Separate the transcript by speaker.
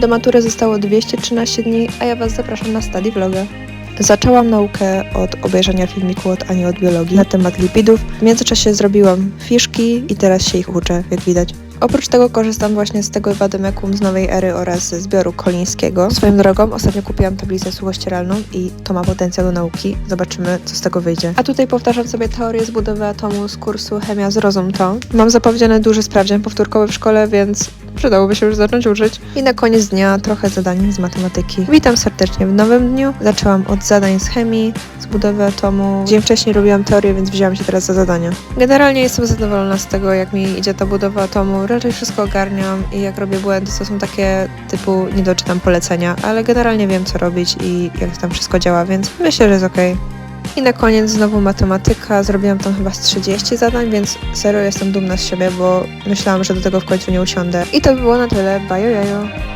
Speaker 1: Do matury zostało 213 dni, a ja Was zapraszam na study vloga. Zaczęłam naukę od obejrzenia filmiku od Ani od biologii na temat lipidów. W międzyczasie zrobiłam fiszki i teraz się ich uczę, jak widać. Oprócz tego korzystam właśnie z tego wademekum z nowej ery oraz ze zbioru kolińskiego. Swoją drogą ostatnio kupiłam tablicę suchościeralną i to ma potencjał do nauki. Zobaczymy, co z tego wyjdzie. A tutaj powtarzam sobie teorię z budowy atomu z kursu Chemia z Rozum To. Mam zapowiedziany duży sprawdzian powtórkowy w szkole, więc przydałoby się już zacząć uczyć. I na koniec dnia trochę zadań z matematyki. Witam serdecznie w nowym dniu. Zaczęłam od zadań z chemii, z budowy atomu. Dzień wcześniej robiłam teorię, więc wzięłam się teraz za zadania. Generalnie jestem zadowolona z tego, jak mi idzie ta budowa atomu. Raczej wszystko ogarniam i jak robię błędy, to są takie typu nie doczytam polecenia, ale generalnie wiem, co robić i jak tam wszystko działa, więc myślę, że jest okej. I na koniec znowu matematyka. Zrobiłam tam chyba z 30 zadań, więc serio jestem dumna z siebie, bo myślałam, że do tego w końcu nie usiądę. I to by było na tyle. Bajo jajo.